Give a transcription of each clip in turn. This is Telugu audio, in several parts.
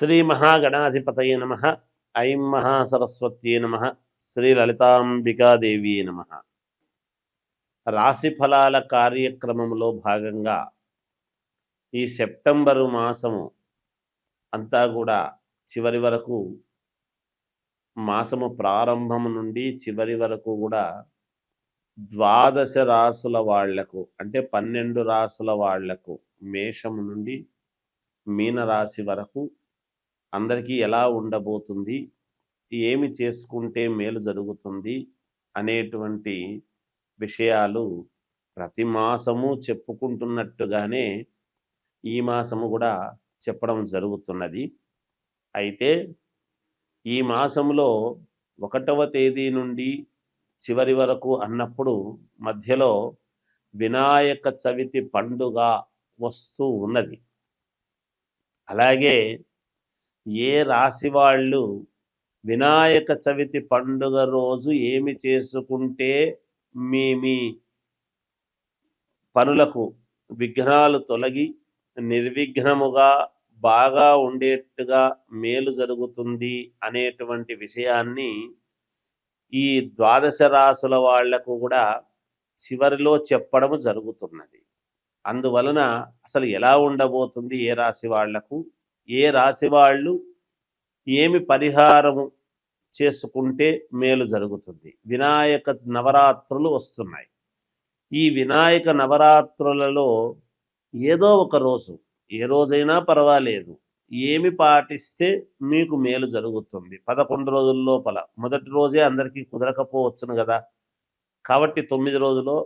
శ్రీ మహాగణాధిపతయ నమ. ఐం మహాసరస్వత్యే నమ. శ్రీ లలితాంబికాదేవి నమ. రాశి ఫలాల కార్యక్రమంలో భాగంగా ఈ సెప్టెంబరు మాసము అంతా కూడా చివరి వరకు మాసము ప్రారంభం నుండి చివరి వరకు కూడా ద్వాదశ రాసుల వాళ్ళకు అంటే పన్నెండు రాసుల వాళ్ళకు మేషము నుండి మీనరాశి వరకు అందరికీ ఎలా ఉండబోతుంది? ఏమి చేసుకుంటే మేలు జరుగుతుంది? అనేటువంటి విషయాలు ప్రతి మాసము చెప్పుకుంటున్నట్టుగానే ఈ మాసము కూడా చెప్పడం జరుగుతున్నది. అయితే ఈ మాసంలో ఒకటవ తేదీ నుండి చివరి వరకు అన్నప్పుడు మధ్యలో వినాయక చవితి పండుగ వస్తూ ఉన్నది. అలాగే ఏ రాశి వాళ్ళు వినాయక చవితి పండుగ రోజు ఏమి చేసుకుంటే మీ మీ పనులకు విఘ్నాలు తొలగి నిర్విఘ్నముగా బాగా ఉండేట్టుగా మేలు జరుగుతుంది అనేటువంటి విషయాన్ని ఈ ద్వాదశ రాసుల వాళ్ళకు కూడా చివరిలో చెప్పడము జరుగుతున్నది. అందువలన అసలు ఎలా ఉండబోతుంది ఏ రాశి వాళ్ళకు? ఏ రాశి వాళ్ళు ఏమి పరిహారము చేసుకుంటే మేలు జరుగుతుంది. వినాయక నవరాత్రులు వస్తున్నాయి. ఈ వినాయక నవరాత్రులలో ఏదో ఒక రోజు ఏ రోజైనా పర్వాలేదు ఏమి పాటిస్తే మీకు మేలు జరుగుతుంది. పదకొండు రోజుల లోపల మొదటి రోజే అందరికీ కుదరకపోవచ్చును కదా. కాబట్టి తొమ్మిది రోజులో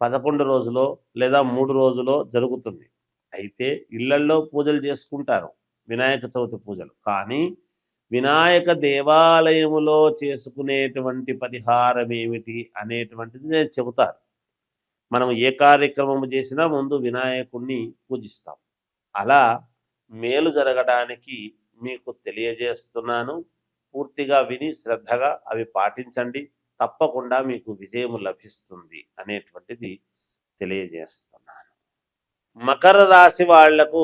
పదకొండు రోజులో లేదా మూడు రోజులో జరుగుతుంది. అయితే ఇళ్ళల్లో పూజలు చేసుకుంటారు. వినాయక చవితి పూజలు. కానీ వినాయక దేవాలయములో చేసుకునేటువంటి పరిహారం ఏమిటి అనేటువంటిది నేను చెబుతాను. మనం ఏ కార్యక్రమం చేసినా ముందు వినాయకుణ్ణి పూజిస్తాం. అలా మేలు జరగడానికి మీకు తెలియజేస్తున్నాను. పూర్తిగా విని శ్రద్ధగా అవి పాటించండి. తప్పకుండా మీకు విజయం లభిస్తుంది అనేటువంటిది తెలియజేస్తున్నాను. మకర రాశి వాళ్ళకు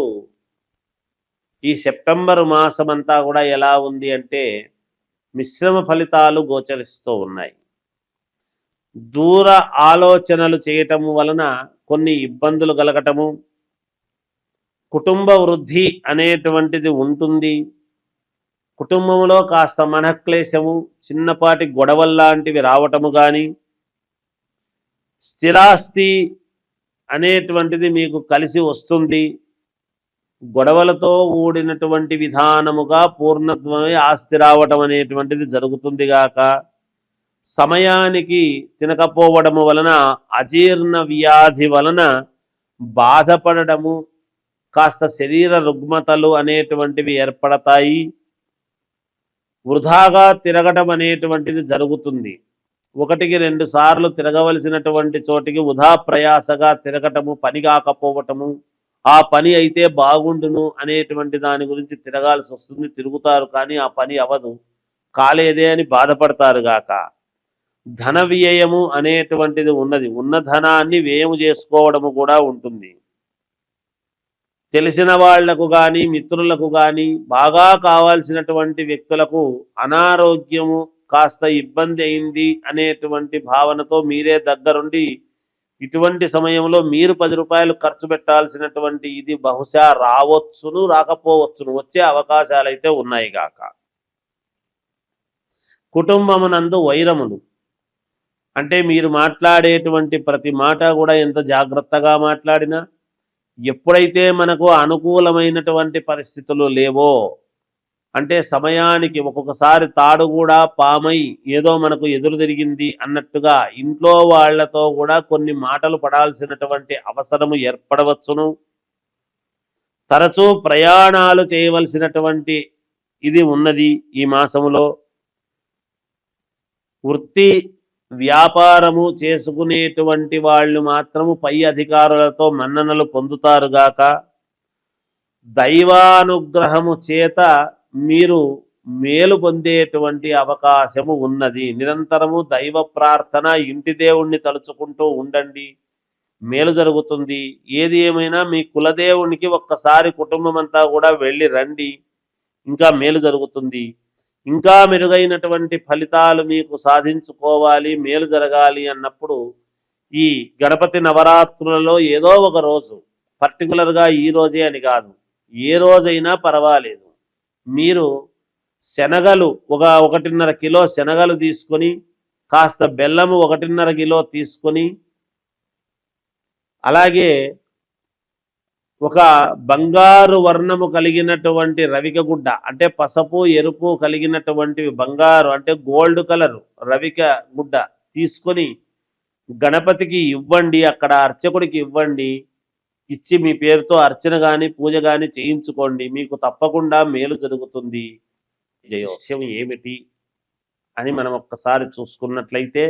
ఈ సెప్టెంబర్ మాసం అంతా కూడా ఎలా ఉంది అంటే మిశ్రమ ఫలితాలు గోచరిస్తూ ఉన్నాయి. దూర ఆలోచనలు చేయటము వలన కొన్ని ఇబ్బందులు కలగటము కుటుంబ వృద్ధి అనేటువంటిది ఉంటుంది. కుటుంబంలో కాస్త మనక్లేశము చిన్నపాటి గొడవల్లాంటివి రావటము కానీ స్థిరాస్తి అనేటువంటిది మీకు కలిసి వస్తుంది. గొడవలతో ఊడినటువంటి విధానముగా పూర్ణత్వమే ఆస్తి రావటం అనేటువంటిది జరుగుతుంది గాక. సమయానికి తినకపోవడము వలన అజీర్ణ వ్యాధి వలన బాధపడటము కాస్త శరీర రుగ్మతలు అనేటువంటివి ఏర్పడతాయి. వృధాగా తిరగటం అనేటువంటిది జరుగుతుంది. ఒకటికి రెండు సార్లు తిరగవలసినటువంటి చోటికి వృధా ప్రయాసగా తిరగటము పని కాకపోవటము ఆ పని అయితే బాగుండును అనేటువంటి దాని గురించి తిరగాల్సి వస్తుంది తిరుగుతారు కానీ ఆ పని అవదు కాలేదే అని బాధపడతారు గాక. ధన వ్యయము అనేటువంటిది ఉన్నది. ఉన్న ధనాన్ని వ్యయము చేసుకోవడము కూడా ఉంటుంది. తెలిసిన వాళ్ళకు కానీ మిత్రులకు కానీ బాగా కావాల్సినటువంటి వ్యక్తులకు అనారోగ్యము కాస్త ఇబ్బంది అయింది అనేటువంటి భావనతో మీరే దగ్గరుండి ఇటువంటి సమయంలో మీరు పది రూపాయలు ఖర్చు పెట్టాల్సినటువంటి ఇది బహుశా రావచ్చును రాకపోవచ్చును వచ్చే అవకాశాలు అయితే ఉన్నాయి గాక. కుటుంబమునందు వైరములు. అంటే మీరు మాట్లాడేటువంటి ప్రతి మాట కూడా ఎంత జాగ్రత్తగా మాట్లాడినా ఎప్పుడైతే మనకు అనుకూలమైనటువంటి పరిస్థితులు లేవో అంటే సమయానికి ఒక్కొక్కసారి తాడు కూడా పామై ఏదో మనకు ఎదురు తిరిగింది అన్నట్టుగా ఇంట్లో వాళ్ళతో కూడా కొన్ని మాటలు పడాల్సినటువంటి అవసరము ఏర్పడవచ్చును. తరచూ ప్రయాణాలు చేయవలసినటువంటి ఇది ఉన్నది ఈ మాసములో. వృత్తి వ్యాపారము చేసుకునేటువంటి వాళ్ళు మాత్రము పై అధికారులతో మన్ననలు పొందుతారుగాక దైవానుగ్రహము చేత మీరు మేలు పొందేటువంటి అవకాశము ఉన్నది. నిరంతరము దైవ ప్రార్థన ఇంటి దేవుణ్ణి తలుచుకుంటూ ఉండండి. మేలు జరుగుతుంది. ఏది ఏమైనా మీ కులదేవునికి ఒక్కసారి కుటుంబం అంతా కూడా వెళ్ళి రండి. ఇంకా మేలు జరుగుతుంది. ఇంకా మెరుగైనటువంటి ఫలితాలు మీకు సాధించుకోవాలి మేలు జరగాలి అన్నప్పుడు ఈ గణపతి నవరాత్రులలో ఏదో ఒక రోజు పర్టికులర్గా ఈ రోజే అని కాదు. ఏ రోజైనా పర్వాలేదు. మీరు శనగలు ఒక ఒకటిన్నర కిలో శనగలు తీసుకొని కాస్త బెల్లము ఒకటిన్నర కిలో తీసుకొని అలాగే ఒక బంగారు వర్ణము కలిగినటువంటి రవిక గుడ్డ అంటే పసపు ఎరుపు కలిగినటువంటి బంగారు అంటే గోల్డ్ కలర్ రవిక గుడ్డ తీసుకొని గణపతికి ఇవ్వండి అక్కడ అర్చకుడికి ఇవ్వండి ఇచ్చి మీ పేరుతో అర్చన గాని పూజ గాని చేయించుకోండి. మీకు తప్పకుండా మేలు జరుగుతుంది. జయోస్యం ఏమిటి అని మనం ఒక్కసారి చూసుకున్నట్లయితే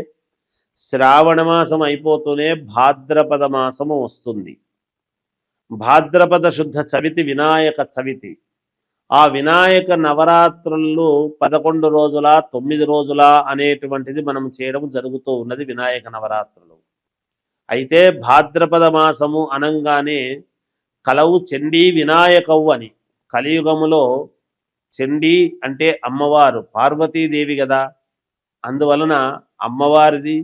శ్రావణ మాసం అయిపోతూనే భాద్రపద మాసము వస్తుంది. భాద్రపద శుద్ధ చవితి వినాయక చవితి. ఆ వినాయక నవరాత్రులు పదకొండు రోజుల తొమ్మిది రోజుల అనేటువంటిది మనం చేయడం జరుగుతూ ఉన్నది వినాయక నవరాత్రులు. అయితే భాద్రపద మాసము అనంగానే కలవు చండీ వినాయకవు అని. కలియుగములో చండీ అంటే అమ్మవారు పార్వతీదేవి కదా అందువలన అమ్మవారిది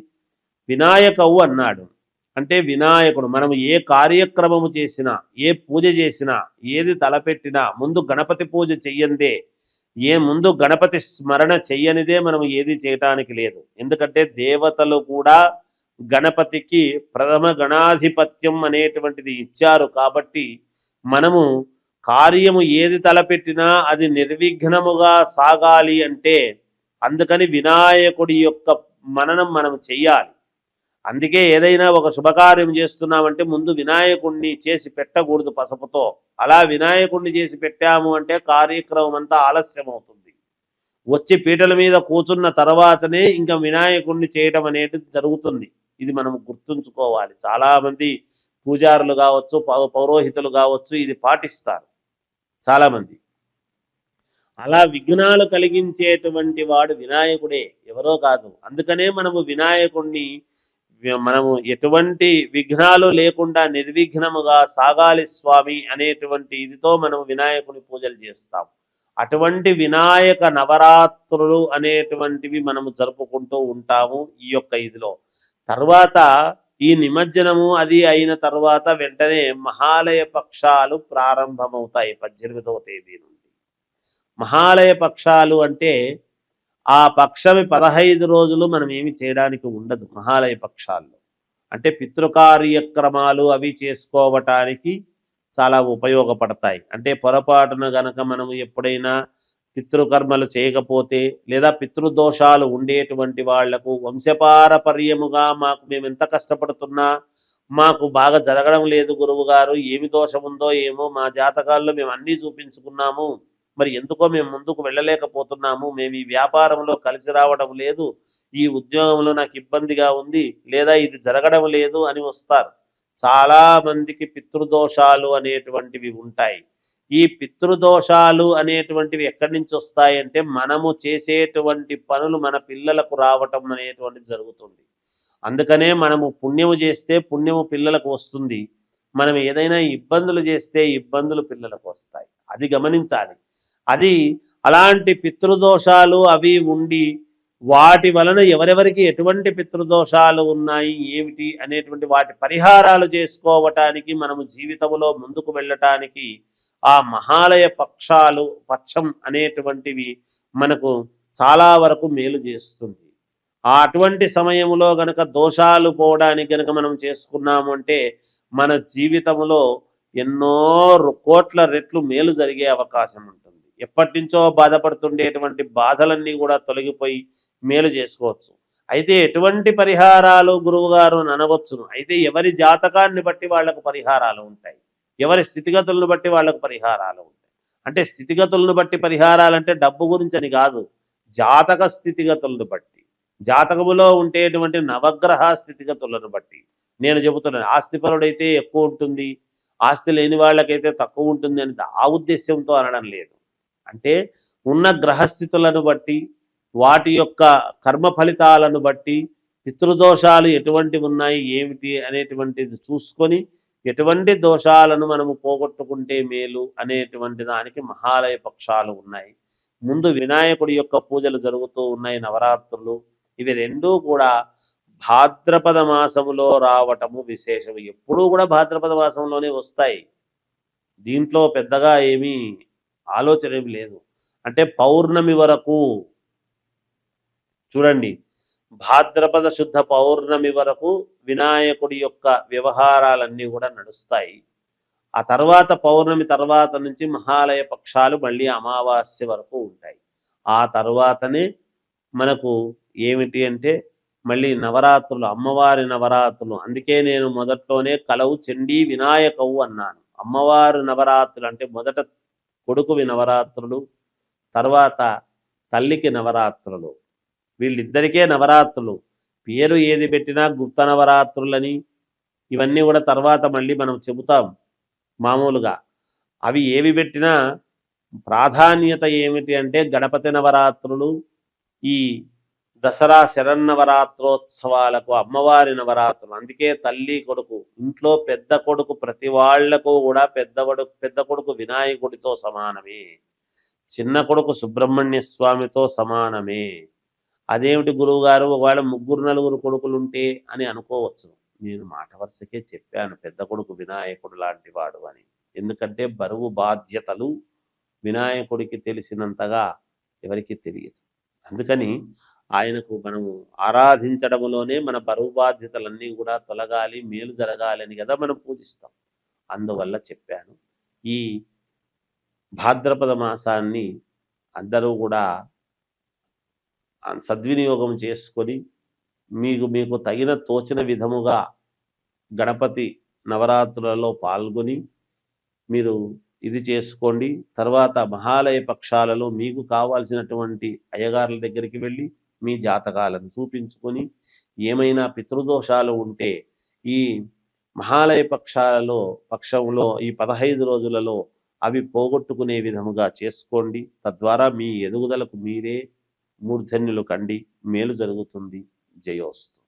వినాయకవు అన్నాడు. అంటే వినాయకుడు మనం ఏ కార్యక్రమము చేసినా ఏ పూజ చేసినా ఏది తలపెట్టినా ముందు గణపతి పూజ చెయ్యందే. ఏ ముందు గణపతి స్మరణ చెయ్యనిదే మనం ఏది చేయటానికి లేదు. ఎందుకంటే దేవతలు కూడా గణపతికి ప్రథమ గణాధిపత్యం అనేటువంటిది ఇచ్చారు కాబట్టి మనము కార్యము ఏది తలపెట్టినా అది నిర్విఘ్నముగా సాగాలి అంటే అందుకని వినాయకుడి యొక్క మననం మనం చెయ్యాలి. అందుకే ఏదైనా ఒక శుభకార్యం చేస్తున్నామంటే ముందు వినాయకుణ్ణి చేసి పెట్టకూడదు పసుపుతో. అలా వినాయకుణ్ణి చేసి పెట్టాము అంటే కార్యక్రమం అంతా ఆలస్యం అవుతుంది వచ్చి పీటల మీద కూర్చున్న తర్వాతనే ఇంకా వినాయకుణ్ణి చేయటం అనేది జరుగుతుంది. ఇది మనం గుర్తుంచుకోవాలి. చాలా మంది పూజారులు కావచ్చు పౌ- పౌరోహితులు కావచ్చు ఇది పాటిస్తారు. చాలా మంది అలా విఘ్నాలు కలిగించేటువంటి వాడు వినాయకుడే ఎవరో కాదు. అందుకనే మనము వినాయకుణ్ణి మనము ఎటువంటి విఘ్నాలు లేకుండా నిర్విఘ్నముగా సాగాలి స్వామి అనేటువంటి ఇదితో మనం వినాయకుని పూజలు చేస్తాం. అటువంటి వినాయక నవరాత్రులు అనేటువంటివి మనము జరుపుకుంటూ ఉంటాము ఈ యొక్క ఇదిలో. తర్వాత ఈ నిమజ్జనము అది అయిన తర్వాత వెంటనే మహాలయ పక్షాలు ప్రారంభమవుతాయి పద్దెనిమిదవ తేదీ నుండి. మహాలయ పక్షాలు అంటే ఆ పక్షమి పదహైదు రోజులు మనం ఏమి చేయడానికి ఉండదు మహాలయ పక్షాల్లో. అంటే పితృకార్యక్రమాలు అవి చేసుకోవటానికి చాలా ఉపయోగపడతాయి. అంటే పొరపాటున గనక మనము ఎప్పుడైనా పితృకర్మలు చేయకపోతే లేదా పితృదోషాలు ఉండేటువంటి వాళ్ళకు వంశపారపర్యముగా మాకు మేము ఎంత కష్టపడుతున్నా మాకు బాగా జరగడం లేదు గురువు గారు ఏమి దోషం ఉందో ఏమో మా జాతకాల్లో మేము అన్నీ చూపించుకున్నాము. మరి ఎందుకో మేము ముందుకు వెళ్ళలేకపోతున్నాము. మేము ఈ వ్యాపారంలో కలిసి రావడం లేదు. ఈ ఉద్యోగంలో నాకు ఇబ్బందిగా ఉంది లేదా ఇది జరగడం లేదు అని వస్తారు. చాలా మందికి పితృదోషాలు అనేటువంటివి ఉంటాయి. ఈ పితృదోషాలు అనేటువంటివి ఎక్కడి నుంచి వస్తాయంటే మనము చేసేటువంటి పనులు మన పిల్లలకు రావటం అనేటువంటిది జరుగుతుంది. అందుకనే మనము పుణ్యము చేస్తే పుణ్యము పిల్లలకు వస్తుంది. మనం ఏదైనా ఇబ్బందులు చేస్తే ఇబ్బందులు పిల్లలకు వస్తాయి. అది గమనించాలి. అది అలాంటి పితృదోషాలు అవి ఉండి వాటి వలన ఎవరెవరికి ఎటువంటి పితృదోషాలు ఉన్నాయి ఏమిటి అనేటువంటి వాటి పరిహారాలు చేసుకోవటానికి మనము జీవితంలో ముందుకు వెళ్ళటానికి ఆ మహాలయ పక్షాలు పక్షం అనేటువంటివి మనకు చాలా వరకు మేలు చేస్తుంది. ఆ అటువంటి సమయంలో గనక దోషాలు పోవడానికి గనక మనం చేసుకున్నాము అంటే మన జీవితంలో ఎన్నో కోట్ల రెట్లు మేలు జరిగే అవకాశం ఉంటుంది. ఎప్పటి నుంచో బాధపడుతుండేటువంటి బాధలన్నీ కూడా తొలగిపోయి మేలు చేసుకోవచ్చు. అయితే ఎటువంటి పరిహారాలు గురువుగారు అనవచ్చును. అయితే ఎవరి జాతకాన్ని బట్టి వాళ్ళకు పరిహారాలు ఉంటాయి? ఎవరి స్థితిగతులను బట్టి వాళ్ళకు పరిహారాలు ఉంటాయి. అంటే స్థితిగతులను బట్టి పరిహారాలు అంటే డబ్బు గురించి అని కాదు జాతక స్థితిగతులను బట్టి. జాతకములో ఉండేటువంటి నవగ్రహ స్థితిగతులను బట్టి. నేను చెబుతున్నాను ఆస్తిపరుడైతే ఎక్కువ ఉంటుంది ఆస్తి లేని వాళ్ళకైతే తక్కువ ఉంటుంది అని ఆ ఉద్దేశంతో అనడం లేదు. అంటే ఉన్న గ్రహస్థితులను బట్టి వాటి యొక్క కర్మ ఫలితాలను బట్టి పితృదోషాలు ఎటువంటి ఉన్నాయి ఏమిటి అనేటువంటిది చూసుకొని ఎటువంటి దోషాలను మనము పోగొట్టుకుంటే మేలు అనేటువంటి దానికి మహాలయ పక్షాలు ఉన్నాయి. ముందు వినాయకుడి యొక్క పూజలు జరుగుతూ ఉన్నాయి నవరాత్రులు. ఇవి రెండూ కూడా భాద్రపద మాసములో రావటము విశేషం. ఎప్పుడూ కూడా భాద్రపద మాసంలోనే వస్తాయి. దీంట్లో పెద్దగా ఏమీ ఆలోచన ఏమి లేదు. అంటే పౌర్ణమి వరకు చూడండి భాద్రపద శుద్ధ పౌర్ణమి వరకు వినాయకుడి యొక్క వ్యవహారాలన్నీ కూడా నడుస్తాయి. ఆ తర్వాత పౌర్ణమి తర్వాత నుంచి మహాలయ పక్షాలు మళ్ళీ అమావాస్య వరకు ఉంటాయి. ఆ తర్వాతనే మనకు ఏమిటి అంటే మళ్ళీ నవరాత్రులు అమ్మవారి నవరాత్రులు. అందుకే నేను మొదట్లోనే కలవు చండీ వినాయకవు అన్నాను. అమ్మవారి నవరాత్రులు అంటే మొదట కొడుకువి నవరాత్రులు తర్వాత తల్లికి నవరాత్రులు. వీళ్ళిద్దరికే నవరాత్రులు. పేరు ఏది పెట్టినా గుప్త నవరాత్రులని ఇవన్నీ కూడా తర్వాత మళ్ళీ మనం చెబుతాం మామూలుగా. అవి ఏవి పెట్టినా ప్రాధాన్యత ఏమిటి అంటే గణపతి నవరాత్రులు ఈ దసరా శరన్నవరాత్రోత్సవాలకు అమ్మవారి నవరాత్రులు. అందుకే తల్లి కొడుకు ఇంట్లో పెద్ద కొడుకు ప్రతి వాళ్ళకు కూడా పెద్దవడు పెద్ద కొడుకు వినాయకుడితో సమానమే. చిన్న కొడుకు సుబ్రహ్మణ్య స్వామితో సమానమే. అదేమిటి గురువు గారు ఒకవేళ ముగ్గురు నలుగురు కొడుకులు ఉంటే అని అనుకోవచ్చు. నేను మాట వరుసకే చెప్పాను పెద్ద కొడుకు వినాయకుడు లాంటి వాడు అని. ఎందుకంటే బరువు బాధ్యతలు వినాయకుడికి తెలిసినంతగా ఎవరికి తెలియదు. అందుకని ఆయనకు మనము ఆరాధించడంలోనే మన బరువు బాధ్యతలన్నీ కూడా తొలగాలి మేలు జరగాలి అని కదా మనం పూజిస్తాం. అందువల్ల చెప్పాను. ఈ భాద్రపద మాసాన్ని అందరూ కూడా సద్వినియోగం చేసుకొని మీకు మీకు తగిన తోచిన విధముగా గణపతి నవరాత్రులలో పాల్గొని మీరు ఇది చేసుకోండి. తర్వాత మహాలయ పక్షాలలో మీకు కావాల్సినటువంటి అయ్యగారుల దగ్గరికి వెళ్ళి మీ జాతకాలను చూపించుకొని ఏమైనా పితృదోషాలు ఉంటే ఈ మహాలయ పక్షాలలో పక్షంలో ఈ పదహైదు రోజులలో అవి పోగొట్టుకునే విధముగా చేసుకోండి. తద్వారా మీ ఎదుగుదలకు మీరే మూర్ధన్యులు కండి మేలు జరుగుతుంది. జయోస్తు.